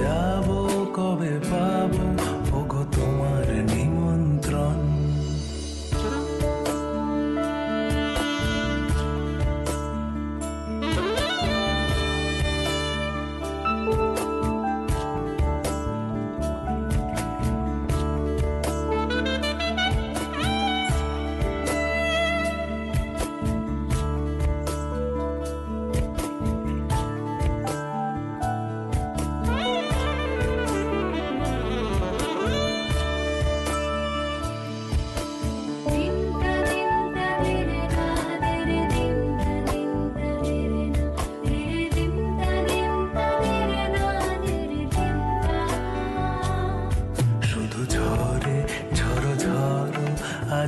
যাব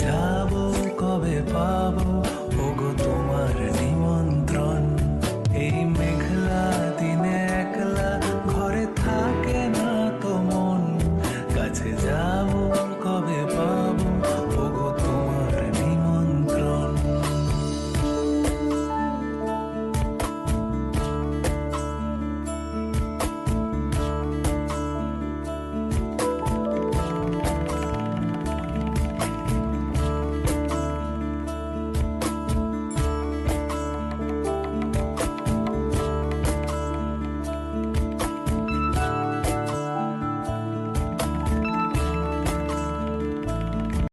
যাব কবে পাবো?